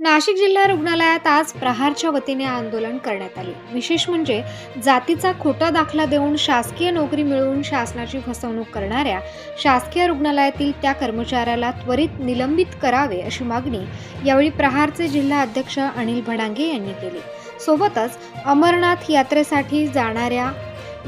नाशिक जिल्हा रुग्णालयात आज प्रहारच्या वतीने आंदोलन करण्यात आले. विशेष म्हणजे जातीचा खोटा दाखला देऊन शासकीय नोकरी मिळवून शासनाची फसवणूक करणाऱ्या शासकीय रुग्णालयातील त्या कर्मचाऱ्याला त्वरित निलंबित करावे अशी मागणी यावेळी प्रहारचे जिल्हा अध्यक्ष अनिल भडांगे यांनी केली. सोबतच अमरनाथ यात्रेसाठी जाणाऱ्या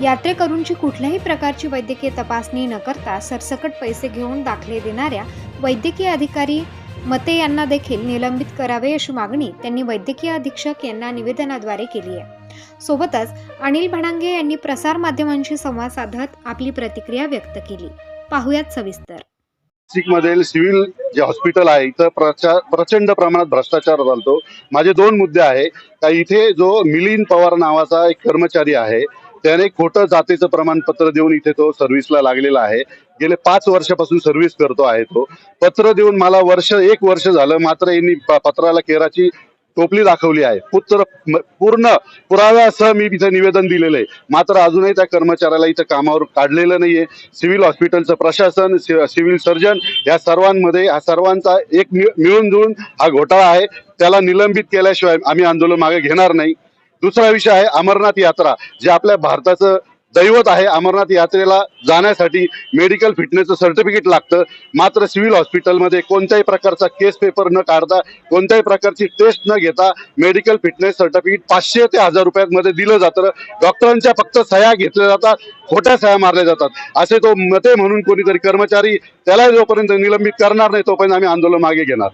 यात्रेकरूंची कुठल्याही प्रकारची वैद्यकीय तपासणी न करता सरसकट पैसे घेऊन दाखले देणाऱ्या वैद्यकीय अधिकारी मते यांना देखील निलंबित करावे अशी मागणी त्यांनी वैद्यकीय अधीक्षक यांना निवेदनाद्वारे केली आहे. सोबतच अनिल भडांगे यांनी प्रसारमाध्यमांशी संवाद साधत आपली प्रतिक्रिया व्यक्त केली. पाहुयात सविस्तर. नाशिकमधील सिव्हिल जे हॉस्पिटल आहे इथं प्रचार प्रचंड प्रमाणात भ्रष्टाचार चालतो माझे दोन मुद्दे आहे. का इथे जो मिलिंद पवार नावाचा एक कर्मचारी आहे त्याने खोटं जातीचं प्रमाणपत्र देऊन इथे तो सर्व्हिसला लागलेला आहे. गेले पाच वर्षापासून सर्व्हिस करतो आहे तो. पत्र देऊन मला वर्ष एक वर्ष झालं मात्र यांनी प- पत्राला केराची टोपली दाखवली आहे. पुत्र म- पूर्ण पुराव्यासह मी इथं निवेदन दिलेलं आहे. मात्र अजूनही त्या कर्मचाऱ्याला इथं कामावर काढलेलं नाहीये. सिव्हिल हॉस्पिटलचं प्रशासन सि- सिव्हिल सर्जन या सर्वांमध्ये हा सर्वांचा एक मिळून जुळून हा घोटाळा आहे. त्याला निलंबित केल्याशिवाय आम्ही आंदोलन मागे घेणार नाही. दुसरा विषय आहे अमरनाथ यात्रा जे आपल्या भारताचं दैवत आहे. अमरनाथ यात्रेला जाण्यासाठी मेडिकल फिटनेसचं सर्टिफिकेट लागतं. मात्र सिव्हिल हॉस्पिटलमध्ये कोणत्याही प्रकारचा केस पेपर न काढता कोणत्याही प्रकारची टेस्ट न घेता मेडिकल फिटनेस सर्टिफिकेट पाचशे ते हजार रुपयांमध्ये दिलं जातं. डॉक्टरांच्या फक्त सह्या घेतल्या जातात खोट्या सह्या मारल्या जातात. असे तो मते म्हणून कोणीतरी कर्मचारी त्याला जोपर्यंत निलंबित करणार नाही तोपर्यंत आम्ही आंदोलन मागे घेणार.